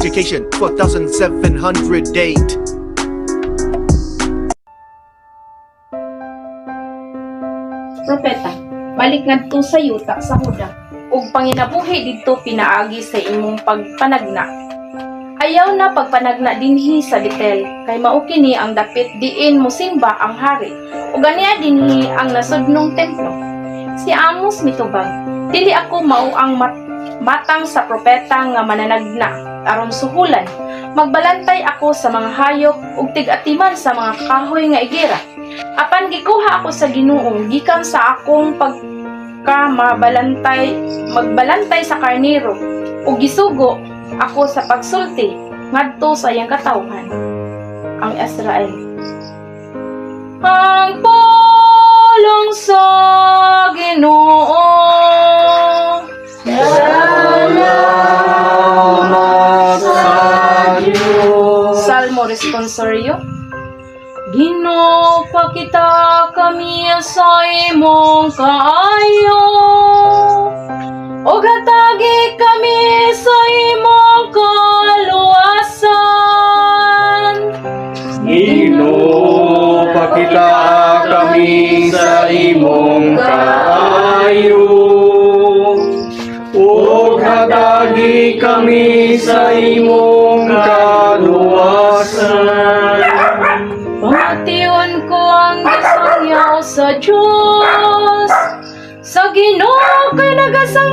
Education 4708. Propeta, balik ngadto sa yuta sa huda ug panginabuhi didto pinaagi sa imong pagpanagna. Ayaw na pagpanagna dinhi sa Betel kay mao kini ang dapit diin mosimba ang hari ug ganiya dinhi ang nasudnong templo. Si Amos mitubag, dili ako mao ang mat- matang sa propeta nga mananagna aron suhulan. Magbalantay ako sa mga hayop ug tig-atiman sa mga kahoy nga igera. Apan gikuha ako sa Ginoo gikan sa akong pagkamabalantay magbalantay sa karnero ug gisugo ako sa pagsulti ngadto sa iyang katawhan ang Israel. Ang pulong sa Ginoo Salmo responsorio Ginoo pakita kami sa imong kaayo. O gatagi kami sa imong kaluwasan. Ginoo, pakita kami sa imong kaayo. O hatagi kami sa imong Ginoo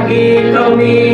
hatagi kami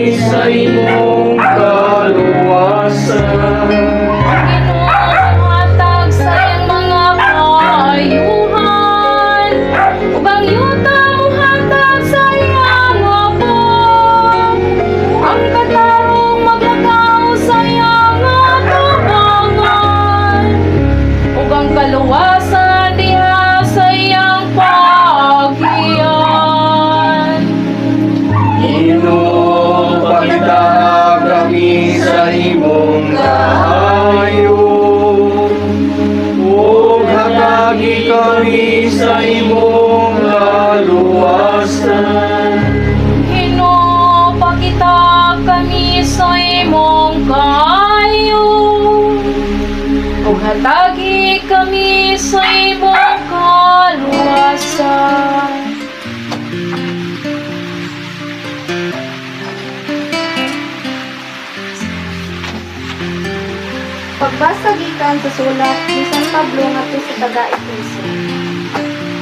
Pagbasa gikan sa sulat ni San Pablo ngadto sa taga Efeso.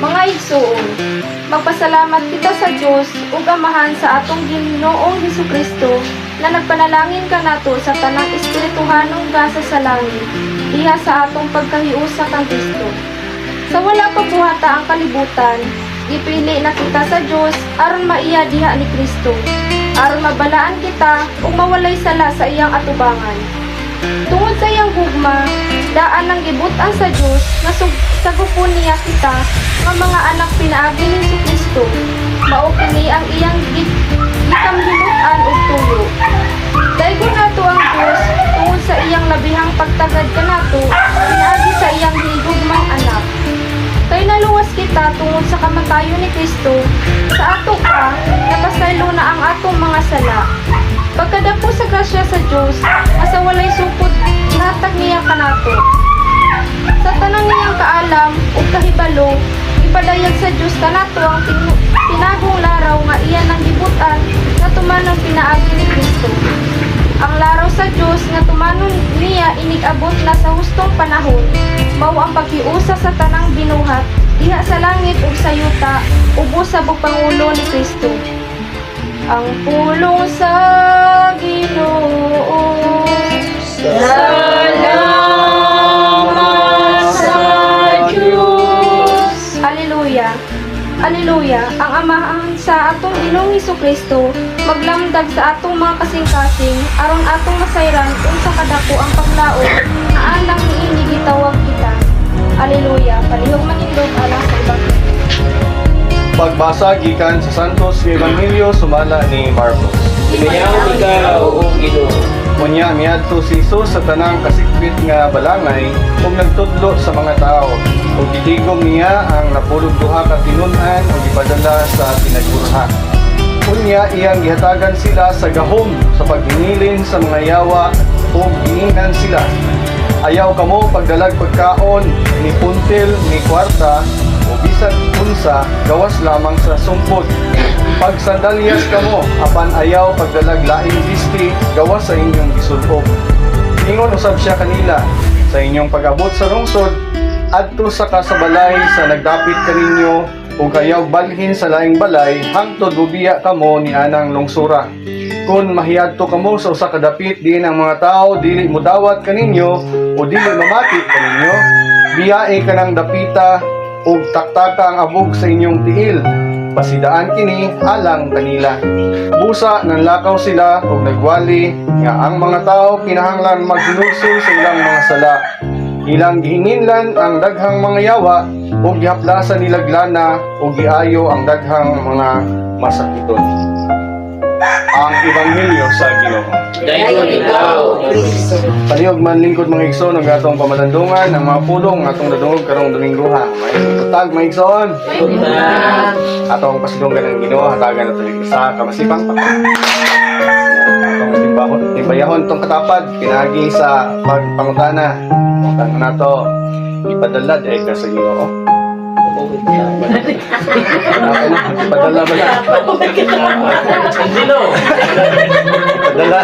Mga igsuon, magpasalamat kita sa Dios ug Amahan sa atong Ginoong Hesukristo na nagpanalangin ka nato sa tanang espirituhanong gasa sa langit diha sa atong pagkahiusa kang Kristo. Sa wala pa buhata ang kalibutan, ipili na kita sa Dios aron maiya diha ni Kristo, aron mabalaan kita ug mawalay sala sa iyang atubangan. Tungod sa iyang gugma, daan ng gibutan sa Dios nga sagupon niya kita nga mga anak pinaagi ni Hesus Kristo. Mao kini ang iyang gi- gikamhinutan ug tuyo. Daygon nato ang Dios tungod sa iyang labihang pagtagad kanato pinaagi sa iyang higugmang anak. Kay naluwas kita tungod sa kamatayon ni Kristo, sa ato pa, napasaylo na ang atong mga sala. Pagkadapo sa grasya sa Diyos, asa walay sukod, inatag niya kanato. Sa tanan niyang kaalam ug kahibalo, ipadayag sa Diyos kanato ang tin- tinagong laraw nga iyan ang gibutan nga tumanong pinaagi ni Kristo. Ang laraw sa Diyos nga tumanon niya inigabot na sa hustong panahon, mao ang paghiusa sa tanang binuhat diha sa langit ug sa yuta ubos sa Pangulo ni Kristo. Ang pulong sa Ginoo. Salamat sa Diyos. Hallelujah. Alleluia. Ang amahan sa atong Ginoong Hesus Kristo maglamdag sa atong mga kasing-kasing aron atong masayran unsa kadako ang paglaom nga alang niini gitawag kita. Alleluia. Palihog manindog alang sa ibang Pagbasa gikan sa Santos nga Ebanghelyo sumala ni Marcos. Pinayaw ikaw, o Ginoo. Unya miadto si Jesus sa tanang kasikpit nga balangay ug nagtudlo sa mga tao. Ug gitigom niya ang napulog duha ka tinun-an ug ipadala sa tinagurha. Unya iyang gihatagan sila sa gahom sa paghinilin sa mga yawa ug giingan sila. Ayaw kamo pagdalag pagkaon ni puntil ni kwarta o bisan unsa gawas lamang sa sumpod. Pag sandalyas kamo apan ayaw pagdalag laing disti gawas sa inyong gisulpob. Ingon usab siya kanila sa inyong pag-abot sa lungsod adto sa kasabalay sa nagdapit kaninyo ug ayaw balhin sa laing balay hangtod bubiya kamo ni anang lungsura. Kung mahiyadto kamo sa usa ka dapit diin ang mga tao dili mo dawat kaninyo o dili mamati kaninyo, biyae ka ng dapita ug taktaka ang abog sa inyong tiil. Pasidaan kini alang kanila. Busa nang lakaw sila ug nagwali nga ang mga tao kinahanglan maghinulsol sa ilang mga sala. Ilang gihinginlan ang daghang mga yawa ug gihaplasan nilaglana ug giayo ang daghang mga masakiton. Ang Ebanghelyo sa Ginoo. Dayon ikaw, Kristo. Palihog man lingkod mga igsoon ang atong pamalandungan ang mga pulong atong nadungog karong Domingo ha. May tutag mga igsoon. Atong pasidunggan ng Ginoo hatagan nato sa kamasipang pa. Atong timbahon, timbayahon tong katapad pinagi sa pagpangutana. Utang nato ipadala dahil ka sa Ginoo. Na, ipadala ba na? Sino? Ipadala.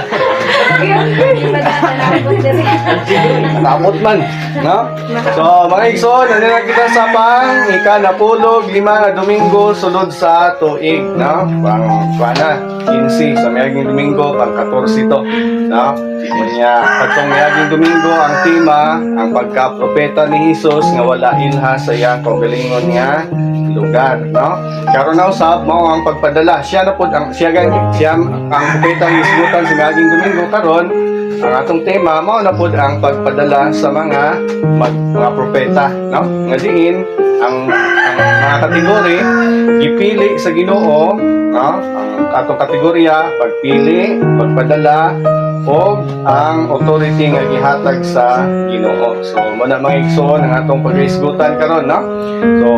Naamot man, no? So, mga igsoon, ano na kita sa pang ika na pulog, lima nga Domingo, sulod sa tuig, no? Pang, kuana, 15 sa mayaging Domingo, pang 14 to, no? Kanya, patong mayaging Domingo, ang tema, ang pagka-propeta ni Jesus, nga wala ilha sa iyang kagalingon nga lugar, no? Karon na usab mao ang pagpadala. Siya na pud ang siya gan siya ang propeta ng isgutan sa mayaging Domingo karon ang atong tema mao na pud ang pagpadala sa mga mag, mga propeta no nga diin ang, ang mga kategori ipili sa Ginoo no? Ang atong kategorya pagpili pagpadala o ang authority nga gihatag sa Ginoo. So mo na mga igsoon ang atong paghisgutan karon no? So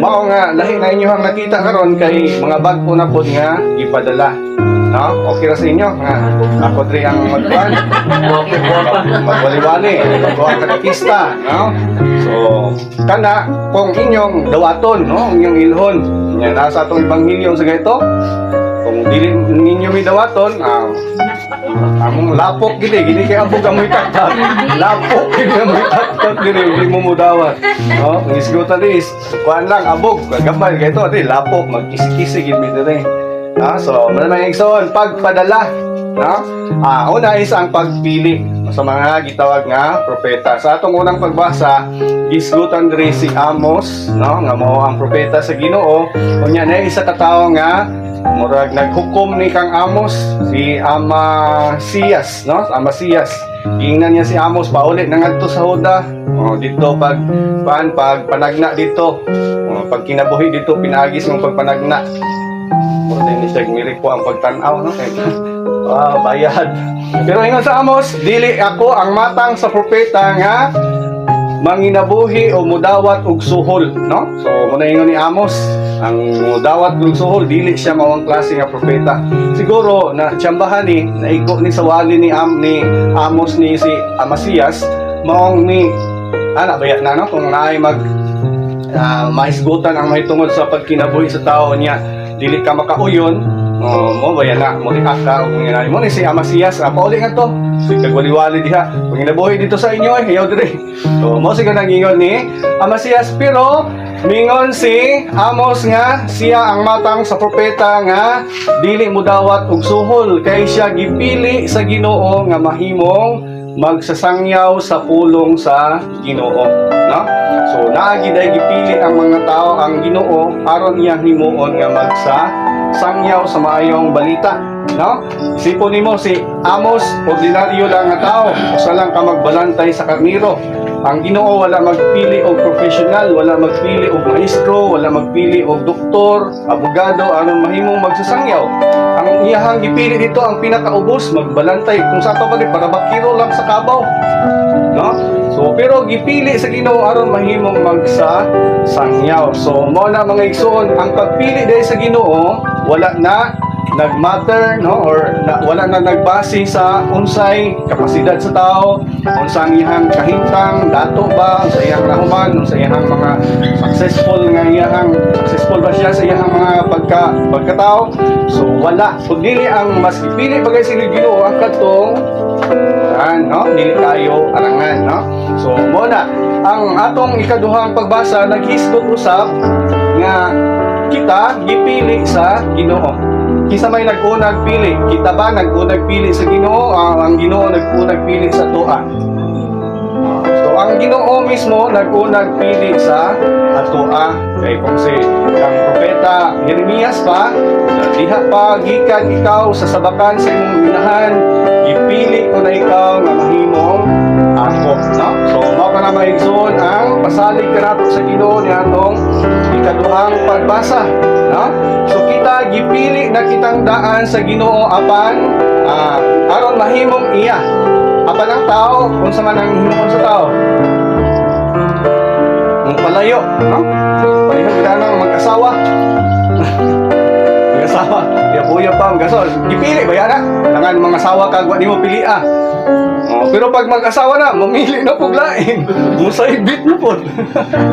mao nga lahi na inyo ang nakita karon kay mga bag po na pud nga ipadala no? Okay ra sa inyo nga ako diri ang magkuhan. Magwali-wali, magkuha ka pista, no? So, kana, kung inyong dawaton, no? Inyong ilhon, yan, nasa atong ibanghilyo sa ganito, kung dili ninyo mi dawaton, ah, among lapok gini, gini kay abog amoy taktak. Lapok gini amoy taktak gini, hindi mo mudawat. No? Ang isgutan is, kuhaan lang, abog, kagambal, ganito, ati, lapok, magkisi-kisi, gini diri. Ah, so, malamang igsoon, pagpadala, no? Ah, una is ang pagpili sa mga gitawag nga propeta. Sa atong unang pagbasa, gisgutan diri si Amos, no, nga mao ang propeta sa Ginoo. Unya na isa ka tawo nga murag naghukom ni kang Amos si Amasias, no? Amasias. Ingnan niya si Amos paulit na ngadto sa Huda. Oh, dito pag paan pag panagna dito. Oh, pag kinabuhi dito pinagis ng pagpanagna. O din siya po ang pagtanaw no kay Wow, bayad. Pero ingon sa Amos, dili ako ang matang sa propeta nga manginabuhi o mudawat og suhol, no? So, muna ingon ni Amos, ang mudawat og suhol dili siya mawang klase nga propeta. Siguro na tsambahan ni naigo ni sa wali ni Am ni Amos ni si Amasias maong ni ana baya na no kung naay mag uh, maisgutan ang mahitungod sa pagkinabuhi sa tao niya dili ka makauyon Oh, mo ba yan na? Mo ni aka ug nga mo ni si Amasias ah, pauli nga to. Si kagwali-wali diha. Kung inabuhi dito sa inyo eh hayaw dire so mo siga nangingon ni Amasias pero mingon si Amos nga siya ang matang sa propeta nga dili mo dawat og suhol kay siya gipili sa Ginoo nga mahimong magsasangyaw sa pulong sa Ginoo no? So naagi dahil gipili ang mga tao ang Ginoo aron iyang himuon nga magsa sangyaw sa maayong balita. No? Isipon nimo si Amos, ordinaryo lang nga tao, usa lang ka magbalantay sa karniro. Ang Ginoo wala magpili og professional, wala magpili og maestro, wala magpili og doktor, abogado aron mahimong magsasangyaw. Ang iyahang gipili dito ang pinakaubos magbalantay kung sa ato pa para bakiro lang sa kabaw. No? So pero gipili sa Ginoo aron mahimong magsa sangyaw. So mo na mga igsoon ang pagpili dahil sa Ginoo wala na nagmatter no or na, wala na nagbase sa unsay kapasidad sa tao unsang iyang kahintang dato ba sa iyang nahuman sa iyang mga successful nga iyang successful ba siya sa iyang mga pagka pagkatao so wala kung dili ang mas pili bagay sa Ginoo ang katong Aran, no? Dili tayo arangan, no? So, mo na, ang atong ikaduhang pagbasa naghisgot usab nga kita gipili sa Ginoo. Kisa may nag-unag pili, kita ba nag-unag pili sa Ginoo, ang, ang Ginoo nag-unag pili sa tuwa. So, ang Ginoo mismo nag-unag pili sa atoa. Kay kung si ang propeta Jeremias pa, sa diha pa gikan ikaw sa sabakan sa imong inahan, ipili ko na ikaw nga mahimong ako, no? So, mao ka na maigsoon ang pasalig ka nato sa Ginoo ni atong ikaduhang pagbasa, no? So, kita gipili na kitang daan sa Ginoo apan ah, aron mahimong iya. Apan ang tao, unsa man ang himuon sa tao? Ang palayo, no? Palayo gila nang mag-asawa. mag-asawa. Iya buya pa ang gasol. Gipili ba yan ha? Tangan mga asawa kag wa nimo pili ah. Oh, pero pag mag-asawa na, mamili na pug lain. Musaybit na po.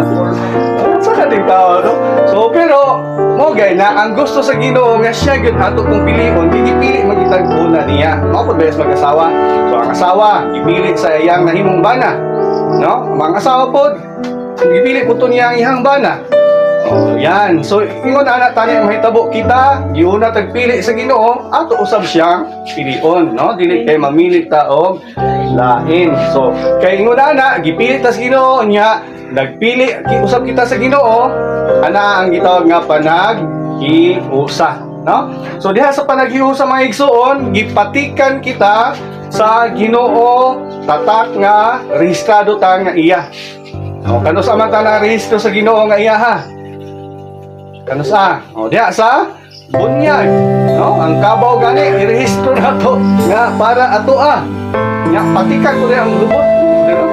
Sa kading tao, no? So, pero, mo gay na, ang gusto sa ginoo nga siya gyud ato kung pilion, gigipili magitag una niya. Mao pud bayas mag-asawa. So, ang asawa, ipili sa iyang nahimong bana. No? Mga asawa pod, gipili po to niya ang ihang bana. Oh, yan. So, ingon ana tani mahitabo kita, giuna tagpili sa Ginoo, ato usab siyang pilion, no? Dili kay mamili ta og lain. So, kay ingon ana gipili ta sa Ginoo nya, nagpili usab kita sa Ginoo, ana ang gitawag nga panaghiusa, no? So, diha sa panaghiusa mga igsuon, gipatikan kita sa Ginoo tatak nga rehistrado ta nga iya. O, kano sa man ta na rehistro sa Ginoo nga iya ha? Kano sa? O diha sa bunyag. No? Ang kabaw gani irehistro na to nga para ato ah. Nga patikan ko ang lubot.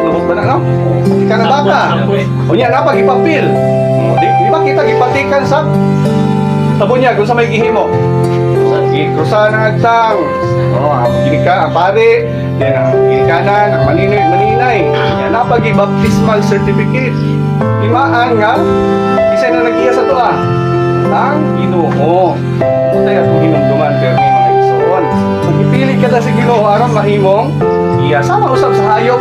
Lubot ba na no? Patikan na baka. O niya na pag ipapil. O, di, di ba kita gipatikan sa sa bunyag kung sa may gihimo. Gikrusa ng agtang. O, ang ginika, ang pare, then ang ginikanan, ang maninoy, maninay. Yan na pag baptismal certificate. Limaan nga, na nag-iya sa to ah. Ang Ginoo. Utay atong hinumduman pero may mga igsoon. Kung ipili ka sa Ginoo aron mahimong iya sama usab sa hayop.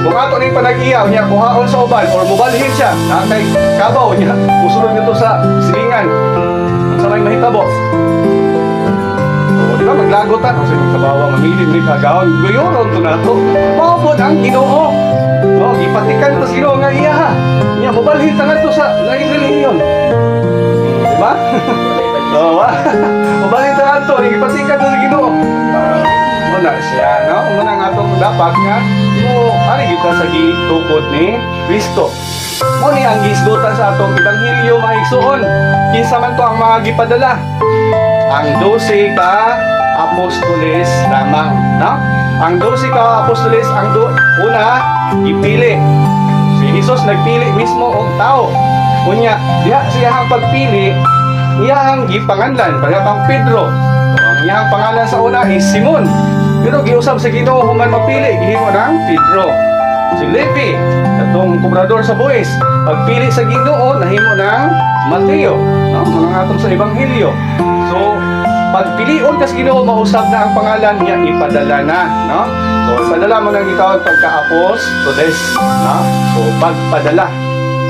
Kung ato ning panag-iya niya kuhaon sa uban or mobalhin siya, nakay kabaw niya, musulod nito sa silingan. Ang sa may mahitabo. Maglagotan o sa imong kabawa mamili ni kagaon gayoron to nato. Mao pod ang Ginoo. No, gipatikan to sa Ginoo nga iya ha. Niya mobalhin ta ngadto sa lain relihiyon. Di ba? Oo, ba? Mabalin na ato, ipatikan na sa Ginoo. Muna siya, no? Muna nga itong dapat nga, mo, ari kita sa gitukod ni Kristo. Mo ni ang gisgutan sa atong ebanghelyo mga. Kinsa man to ang mga gipadala. Ang 12 ka apostoles lamang, no? Ang 12 ka apostoles ang do, una gipili. Si Jesus nagpili mismo og tao. Unya, diha siya ang pagpili, iyang gipanganlan, pagkatang Pedro. So, ang pangalan sa una is Simon. Pero giusab sa Ginoo human mapili, gihimo ng Pedro. Si Levi, katong kubrador sa buwis, pagpili sa Ginoo nahimo ng Mateo, no? Mga atong sa ebanghelyo. So, pagpilion kas Ginoo mausab na ang pangalan niya ipadala na, no? So, ipadala mo nang gitawag pagka-apostoles, no? So, pagpadala.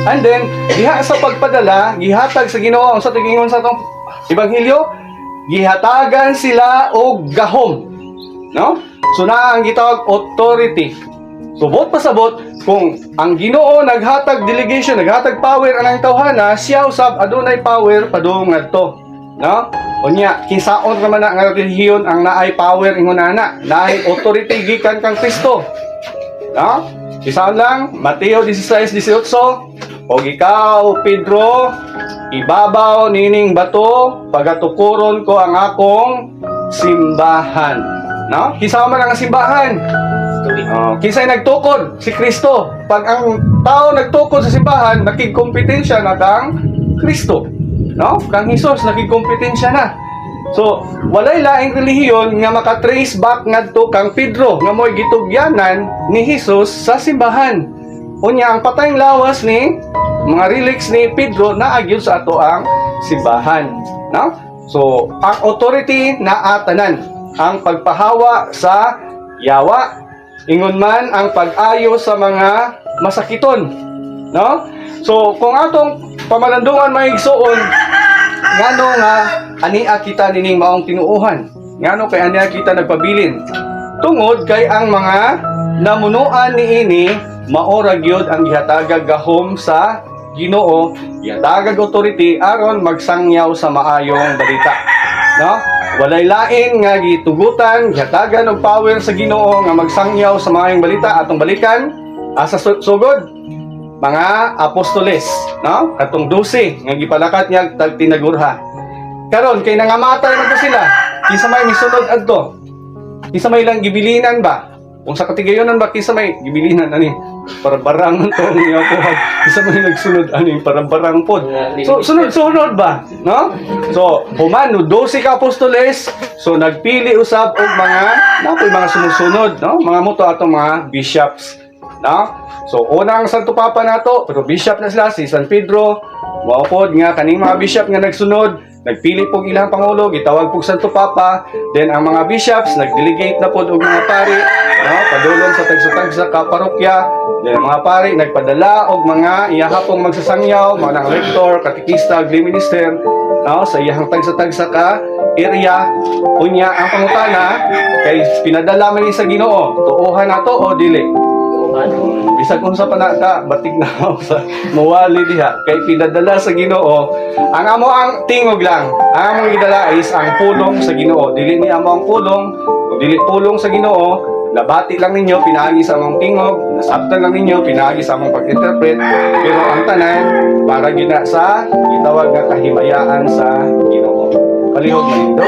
And then, diha sa pagpadala, gihatag sa Ginoo ang sa tigingon sa atong ebanghelyo, gihatagan sila og gahom. No? So na ang gitawag authority. Subot pasabot kung ang Ginoo naghatag delegation, naghatag power anang tawhana, siya usab adunay power padung ngadto. No? Unya, kinsaon naman na nga relihiyon ang naay power ingon ana, naay authority gikan kang Kristo. No? Kisaon lang, Mateo 16:18, og ikaw, Pedro, ibabaw nining bato, pagatukuron ko ang akong simbahan. No? Kisaon man ang simbahan. Oh, kinsay nagtukod si Kristo. Pag ang tao nagtukod sa simbahan, nakigkompetensya na kang Kristo. No? Kang Hesus nakigkompetensya na. So, walay laing relihiyon nga makatrace back ngadto kang Pedro nga mo'y gitugyanan ni Hesus sa simbahan. Unya ang patayng lawas ni mga relics ni Pedro na agyud sa ato ang simbahan. No? So, ang authority na atanan ang pagpahawa sa yawa Ingon man ang pag-ayo sa mga masakiton. No? So, kung atong pamalandungan maigsuon, ngano nga ania kita nining maong tinuuhan? Ngano kay ania kita nagpabilin? Tungod kay ang mga namunuan ni ini maora gyud ang gihatagag gahom sa Ginoo, gihatagag authority aron magsangyaw sa maayong balita. No? Walay lain nga gitugutan, gihatagan og power sa Ginoo nga magsangyaw sa maayong balita atong balikan asa su- sugod mga apostoles, no? Katong 12 nga gipalakat niya tag tinagurha. Karon kay nangamatay man to sila. Kinsa may misunod adto? Kinsa may lang gibilinan ba? Kung sa katigayonan ba kinsa may gibilinan ani? Para barang to niya ko. Kinsa may nagsunod ani para barang pod. So sunod-sunod ba, no? So human no 12 ka apostoles, so nagpili usab og mga napoy mga sumusunod, no? Mga moto atong mga bishops, no? So unang Santo Papa nato, pero bishop na sila si San Pedro. Mao pod nga kaning mga bishop nga nagsunod, nagpili pog ilang pangulo, gitawag pog Santo Papa, then ang mga bishops nagdelegate na pod og mga pari, no? Padulong sa tagsa-tagsa ka parokya, then ang mga pari nagpadala og mga iyahapong magsasangyaw, mga nang rector, katikista, ag no? Sa iyahang tagsa-tagsa ka area unya ang pangutana kay pinadala man sa Ginoo tuuhan nato o dili Bisag kung sa panaka, batig na ako sa mawali diha. Kay pinadala sa ginoo, ang amo ang tingog lang. Ang among gidala is ang pulong sa ginoo. Dili ni amo ang pulong, dili pulong sa ginoo, nabati lang ninyo, pinaagi sa among tingog, nasabtan lang ninyo, pinaagi sa among pag-interpret. Pero ang tanan, para gina sa itawag nga kahimayaan sa ginoo. Palihog manindo.